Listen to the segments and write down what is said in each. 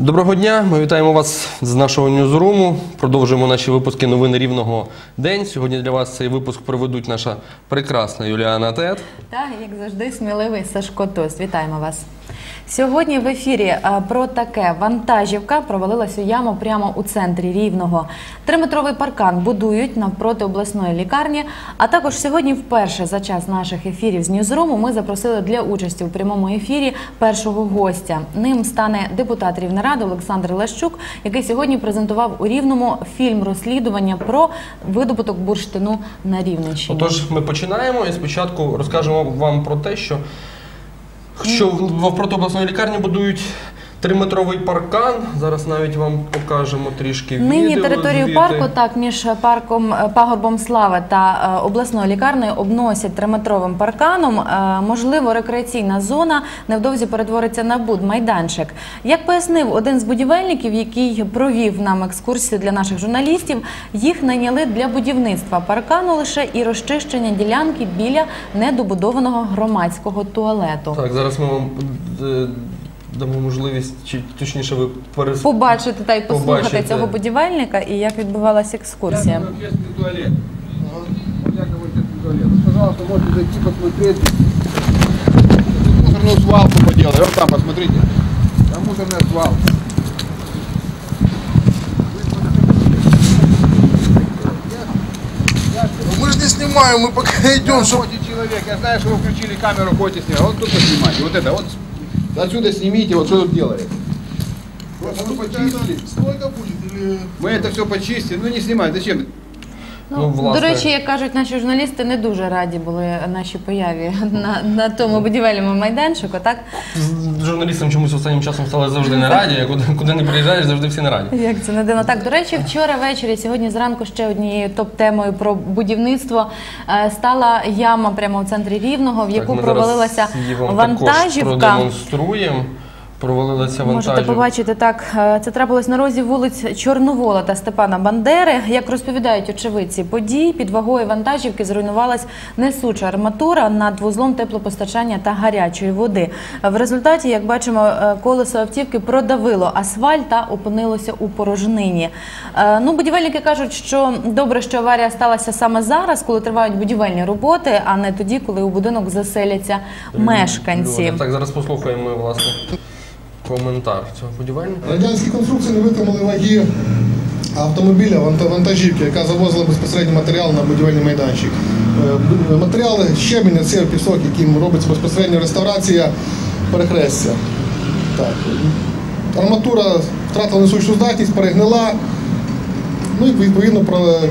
Доброго дня, ми вітаємо вас з нашого ньюзруму. Продовжуємо наші випуски новини рівного день. Сьогодні для вас цей випуск проведуть наша прекрасна Юліана Тет. Та, як завжди, сміливий Сашко Тос. Вітаємо вас. Сьогодні в ефірі про таке вантажівка провалилась у яму прямо у центрі Рівного. Триметровий паркан будують навпроти обласної лікарні. А також сьогодні, вперше за час наших ефірів з Ньюзруму, ми запросили для участі у прямому ефірі першого гостя. Ним стане депутат Рівнеради Олександр Лещук, який сьогодні презентував у Рівному фільм розслідування про видобуток бурштину на Рівненщині. Отож, ми починаємо і спочатку розкажемо вам про те, що, що в обласної лікарні будують триметровий паркан. Зараз навіть вам покажемо трішки Нині відео територію звідти. парку, так між парком е, пагорбом слави та е, обласною лікарнею обносять триметровим парканом. Е, Можливо, рекреаційна зона невдовзі перетвориться на будмайданчик. Як пояснив один з будівельників, який провів нам екскурсію для наших журналістів, їх найняли для будівництва паркану лише і розчищення ділянки біля недобудованого громадського туалету. Так, зараз ми вам дамо можливість, чи точніше ви перес... Побачити та й послухати Побачити. цього будівельника і як відбувалася екскурсія. Общественный туалет. Вот якобы общественный туалет. Вот, Пожалуйста, можете зайти посмотреть. Тут Мусорную свалку поделали. Вот там посмотрите. Там мусорная свалка. Ну, Мы же не снимаем, мы пока идем, чтобы... Ходите человек, я знаю, что вы включили камеру, ходите снимать. Вот тут поснимайте, вот это, вот отсюда снимите, вот что тут делали. Просто мы почистили. Сколько будет? Или... Мы это все почистили, ну не снимай, зачем? Ну, Ну, власне. До речі, як кажуть наші журналісти, не дуже раді були нашій появі на, на тому будівельному майданчику. Так З журналістам чомусь останнім часом стали завжди не раді. Куди, куди не приїжджаєш, завжди всі не раді. як це не дивно. Так до речі, вчора ввечері, сьогодні зранку ще однією топ-темою про будівництво е, стала яма прямо в центрі рівного, в яку ми провалилася її вантажівка. Також продемонструємо. Провалилася Можете вантажівка. побачити так. е, Це трапилось на розі вулиць Чорновола та Степана Бандери. Як розповідають очевидці подій, під вагою вантажівки зруйнувалась несуча арматура над вузлом теплопостачання та гарячої води. В результаті, як бачимо, е, колесо автівки продавило асфальт та опинилося у порожнині. Е, Ну, будівельники кажуть, що добре, що аварія сталася саме зараз, коли тривають будівельні роботи, а не тоді, коли у будинок заселяться мешканці. Люди. Так, зараз послухаємо власне коментар цього будівельника. Радянські конструкції не витримали ваги автомобіля вантажівки, яка завозила безпосередньо матеріал на будівельний майданчик. Е, Матеріали щебень, оцей пісок, яким робиться безпосередньо реставрація перехрестя. Так. Арматура втратила несучу здатність, перегнила. Ну і відповідно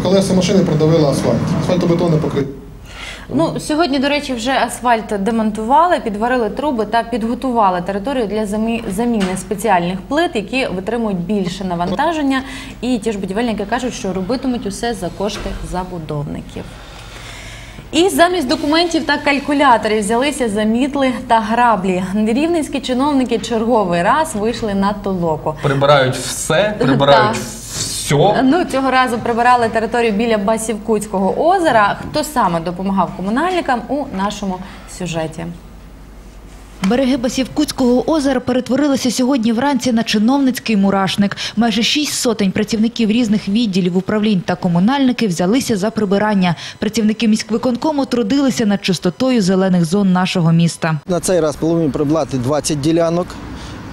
колеса машини продавили асфальт. Асфальтобетонне покриття. Ну сьогодні, до речі, вже асфальт демонтували, підварили труби та підготували територію для замі- заміни спеціальних плит, які витримують більше навантаження. І ті ж будівельники кажуть, що робитимуть усе за кошти забудовників. І замість документів та калькуляторів взялися за мітли та граблі. Рівненські чиновники черговий раз вийшли на толоку. Прибирають все, прибирають Так. Все. Ну цього разу прибирали територію біля Басівкутського озера. Хто саме допомагав комунальникам у нашому сюжеті? Береги Басівкутського озера перетворилися сьогодні вранці на чиновницький мурашник. Майже шість сотень працівників різних відділів управлінь та комунальники взялися за прибирання. Працівники міськвиконкому трудилися над чистотою зелених зон нашого міста. На цей раз плануємо прибрати 20 ділянок.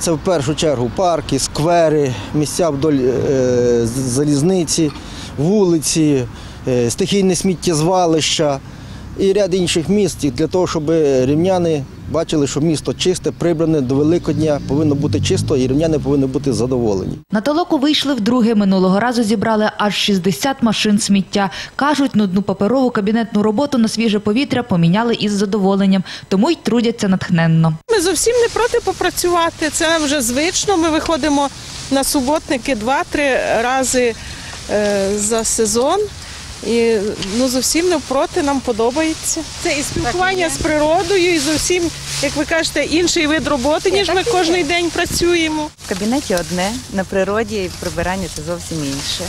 Це в першу чергу парки, сквери, місця вдоль е, залізниці, вулиці, е, стихійне сміттєзвалища і ряд інших місць для того, щоб рівняни бачили, що місто чисте, прибране до Великодня, повинно бути чисто і рівняни повинні бути задоволені. На толоку вийшли вдруге. Минулого разу зібрали аж 60 машин сміття. Кажуть, нудну паперову кабінетну роботу на свіже повітря поміняли із задоволенням, тому й трудяться натхненно. Ми зовсім не проти попрацювати. Це нам вже звично. Ми виходимо на суботники два-три рази е, за сезон. І ну зовсім не проти, нам подобається. Це і спілкування з природою, і зовсім, як ви кажете, інший вид роботи, ніж ми кожен день працюємо. В кабінеті одне, на природі і в прибиранні це зовсім інше.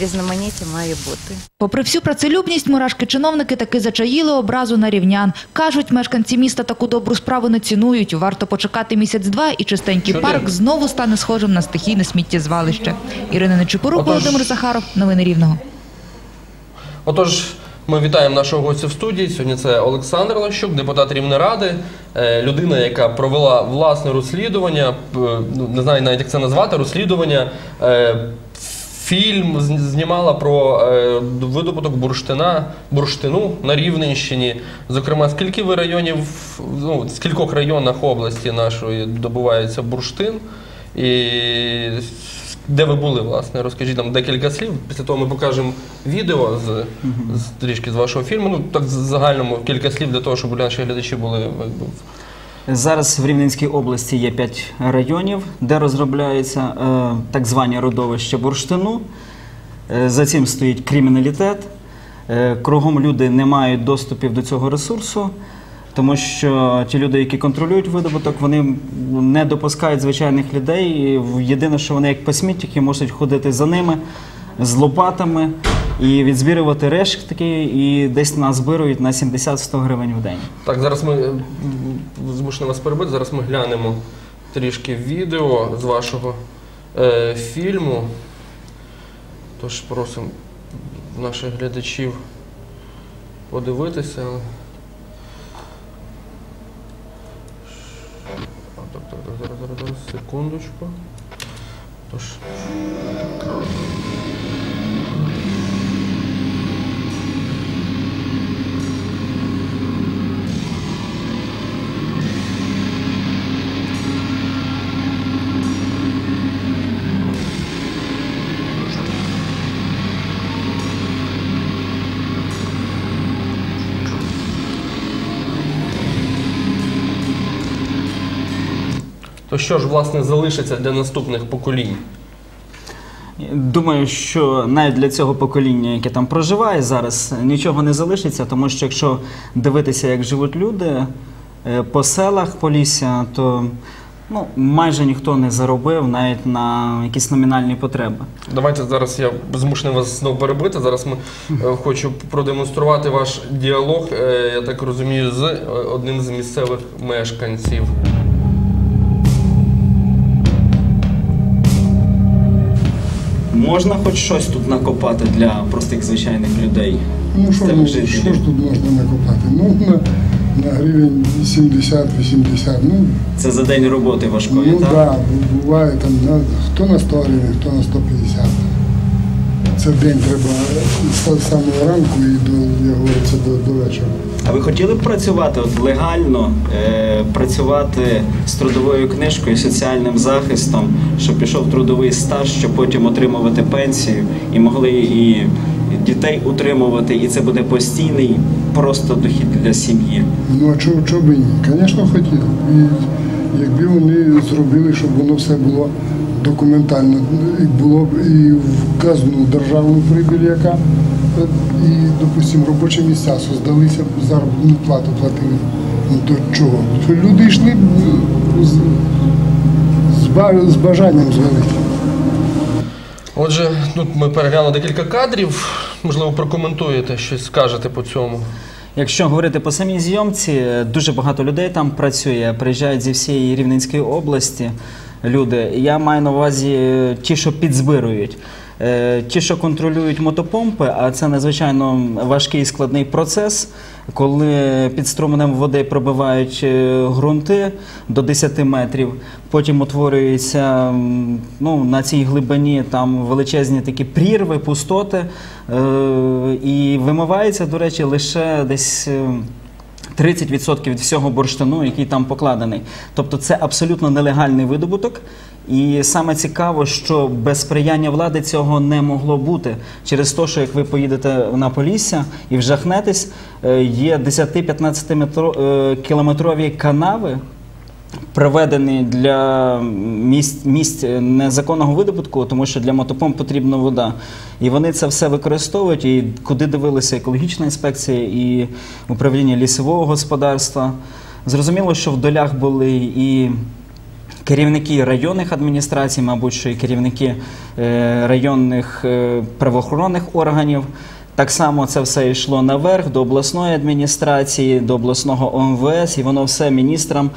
різноманіття має бути. Попри всю працелюбність, мурашки чиновники таки зачаїли образу на рівнян. Кажуть, мешканці міста таку добру справу не цінують. Варто почекати місяць-два, і чистенький Чудово. парк знову стане схожим на стихійне сміттєзвалище. Ірина Нечипорук, Володимир Захаров. Новини Рівного. Отож, ми вітаємо нашого гостя в студії. Сьогодні це Олександр Лащук, депутат Рівної ради, е, людина, яка провела власне розслідування, ну, не знаю навіть як це назвати, розслідування. е, Фільм знімала про е, видобуток бурштина, бурштину на Рівненщині. Зокрема, скільки ви районів, ну, в скількох районах області нашої добувається бурштин? І де ви були, власне? Розкажіть нам декілька слів. Після того ми покажемо відео з, з трішки з вашого фільму. Ну так з- загальному кілька слів для того, щоб наші глядачі були якби, в- Зараз в Рівненській області є 5 районів, де розробляються е, так звані родовища бурштину. Е, за цим стоїть криміналітет. Е, кругом люди не мають доступів до цього ресурсу, тому що ті люди, які контролюють видобуток, вони не допускають звичайних людей. І єдине, що вони як посмітники можуть ходити за ними з лопатами і відзбірювати рештки, і десь назбирують на 70-100 гривень в день. Так, зараз ми змушені вас перебити. Зараз ми глянемо трішки відео з вашого е, фільму. Тож просимо наших глядачів подивитися. А, Так, так, так, секундочку. Тож. То що ж, власне, залишиться для наступних поколінь? Думаю, що навіть для цього покоління, яке там проживає зараз, нічого не залишиться, тому що якщо дивитися, як живуть люди е, по селах Полісся, то ну, майже ніхто не заробив навіть на якісь номінальні потреби. Давайте зараз я змушений вас знову перебити. Зараз ми е, хочу продемонструвати ваш діалог, е, я так розумію, з одним з місцевих мешканців. Можна хоч щось тут накопати для простих звичайних людей. Ну що, ну, що ж тут можна накопати? Ну, на, на гривень 70-80, ну, Це за день роботи важкої, ну так? да, так, буває там на, хто на 100 гривень, хто на 150. Це день треба з самого ранку і до, як говориться, до, до вечора. А ви хотіли б працювати от легально, е, працювати з трудовою книжкою, соціальним захистом, щоб пішов трудовий стаж, щоб потім отримувати пенсію і могли і дітей утримувати, і це буде постійний просто дохід для сім'ї. Ну а чого, чого би ні? Звісно, хотів. І якби вони зробили, щоб воно все було документально, і було б і вказано державну прибіль, яка е, і, допустимо, робочі місця создалися, б, заробітну плату платили. Ну до чого? Люди йшли е, з, з, з бажанням звалити. Отже, тут ми переглянули декілька кадрів. Можливо, прокоментуєте щось, скажете по цьому. Якщо говорити по самій зйомці, дуже багато людей там працює, приїжджають зі всієї Рівненської області люди. Я маю на увазі е, ті, що підзбирують. Е, Ті, що контролюють мотопомпи, а це надзвичайно важкий і складний процес, коли під струменем води пробивають е, ґрунти до 10 метрів, потім утворюються ну, на цій глибині там величезні такі прірви, пустоти, і вимивається, до речі, лише десь. Е, 30% від всього бурштину, який там покладений. Тобто це абсолютно нелегальний видобуток. І саме цікаво, що без сприяння влади цього не могло бути. Через те, що як ви поїдете на Полісся і вжахнетесь, е, є 10-15 е, кілометрові канави, приведені для місць, місць незаконного видобутку, тому що для мотопомп потрібна вода. І вони це все використовують. І куди дивилися екологічна інспекція і управління лісового господарства. Зрозуміло, що в долях були і керівники районних адміністрацій, мабуть, що і керівники е, районних е, правоохоронних органів. Так само це все йшло наверх до обласної адміністрації, до обласного ОМВС, і воно все міністрам,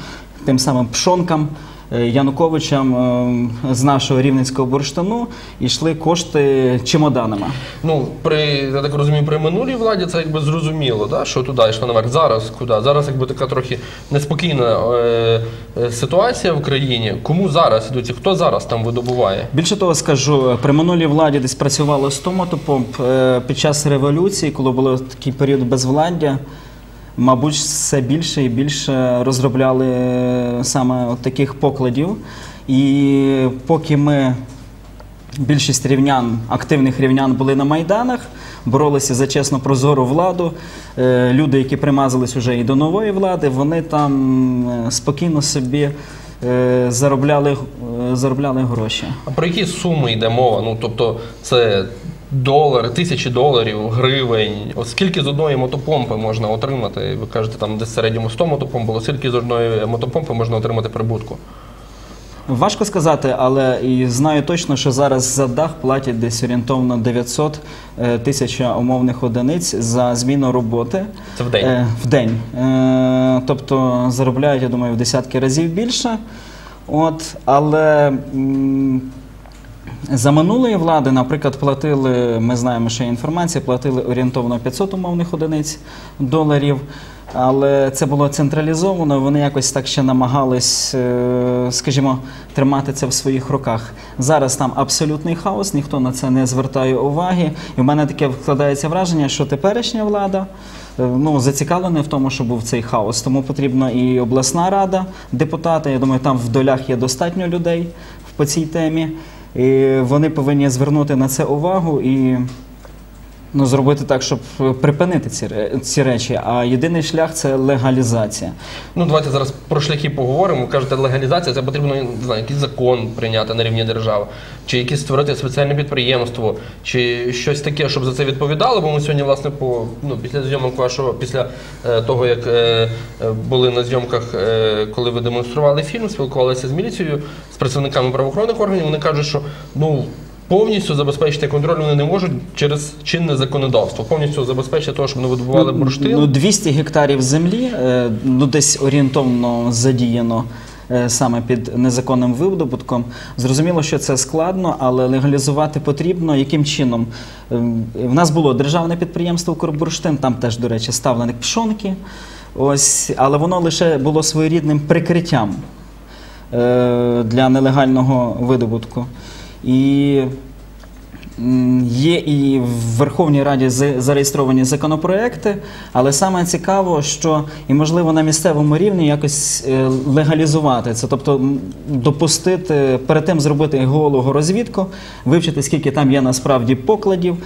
тим самим пшонкам. е, Януковичам е, з нашого рівненського бурштину йшли кошти чемоданами. Ну, при, я так розумію, при минулій владі це якби зрозуміло, да, що туди йшло наверх. Зараз куди? Зараз якби така трохи неспокійна е, е, ситуація в країні. Кому зараз ідуть? і Хто зараз там видобуває? Більше того скажу, при минулій владі десь працювало 100. Е, Під час революції, коли було такий період безвладдя, мабуть, все більше і більше розробляли саме таких покладів. І поки ми більшість рівнян, активних рівнян були на майданах, боролися за чесно прозору владу. Е, Люди, які примазались вже і до нової влади, вони там е, спокійно собі е, заробляли, заробляли гроші. А про які суми йде мова? Ну тобто це долар, тисячі доларів, гривень. От скільки з одної мотопомпи можна отримати? Ви кажете, там десь в середньому 100 мотопомп було, скільки з одної мотопомпи можна отримати прибутку? Важко сказати, але і знаю точно, що зараз за дах платять десь орієнтовно 900 е, тисяч умовних одиниць за зміну роботи. Це в день. Е, в день. Е, тобто заробляють, я думаю, в десятки разів більше. От, але м, за минулої влади, наприклад, платили, ми знаємо, що є інформація, платили орієнтовно 500 умовних одиниць доларів. Але це було централізовано, вони якось так ще намагались, е, скажімо, тримати це в своїх руках. Зараз там абсолютний хаос, ніхто на це не звертає уваги. І в мене таке вкладається враження, що теперішня влада е, ну, зацікавлена в тому, щоб був цей хаос. Тому потрібна і обласна рада, депутати. Я думаю, там в долях є достатньо людей по цій темі. І вони повинні звернути на це увагу і ну, зробити так, щоб е, припинити ці, ці речі. А єдиний шлях це легалізація. Ну, давайте зараз про шляхи поговоримо. Кажете, легалізація, це потрібно не знаю, якийсь закон прийняти на рівні держави, чи якесь створити спеціальне підприємство, чи щось таке, щоб за це відповідали. Бо ми сьогодні, власне, по ну після зйомок вашого, після е, того, як е, е, були на зйомках, е, коли ви демонстрували фільм, спілкувалися з міліцією, з представниками правоохоронних органів. Вони кажуть, що ну. Повністю забезпечити контроль вони не можуть через чинне законодавство. Повністю забезпечити того, щоб не видобували бурштин. Ну, 200 гектарів землі, е, ну десь орієнтовно задіяно е, саме під незаконним видобутком. Зрозуміло, що це складно, але легалізувати потрібно. Яким чином? Ем, В нас було державне підприємство «Укрбурштин», там теж, до речі, ставленик пшонки. Ось, але воно лише було своєрідним прикриттям е, для нелегального видобутку. І Є і в Верховній Раді зареєстровані законопроекти, але саме цікаво, що і можливо на місцевому рівні якось е, легалізувати це, тобто допустити перед тим зробити геологорозвідку, вивчити, скільки там є насправді покладів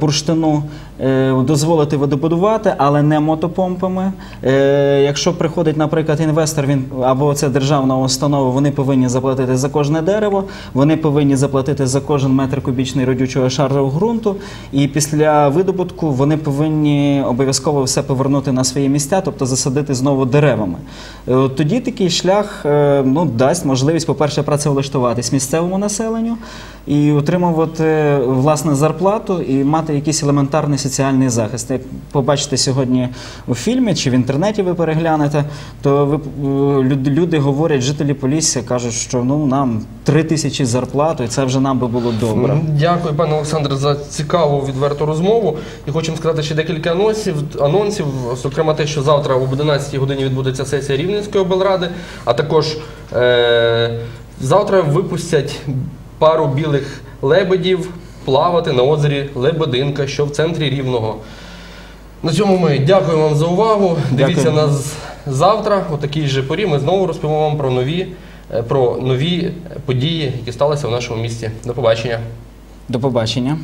бурштину, е, дозволити видобудувати, але не мотопомпами. Е, Якщо приходить, наприклад, інвестор, він або це державна установа, вони повинні заплатити за кожне дерево, вони повинні заплатити за кожен метр кубічний родючого шару ґрунту, і після видобутку вони повинні обов'язково все повернути на свої місця, тобто засадити знову деревами. Е, Тоді такий шлях е, ну, дасть можливість, по-перше, працевлаштуватись місцевому населенню і отримувати власне зарплату і мати якийсь елементарний соціальний захист. Як побачите сьогодні у фільмі чи в інтернеті ви переглянете, то ви, е, люди, говорять, жителі Полісся кажуть, що ну нам три тисячі зарплату, і це вже нам би було добре. Дякую, пане Олександре, за цікаву відверту розмову. І хочемо сказати ще декілька анонсів. Анонсів, зокрема, те, що завтра об 11 годині відбудеться сесія Рівненської облради, а також е- завтра випустять пару білих лебедів плавати на озері Лебединка, що в центрі Рівного. На цьому ми дякуємо вам за увагу. Дивіться Дякую. нас завтра, о такій же порі. Ми знову розповімо вам про нові, е, про нові події, які сталися в нашому місті. До побачення. До побачення.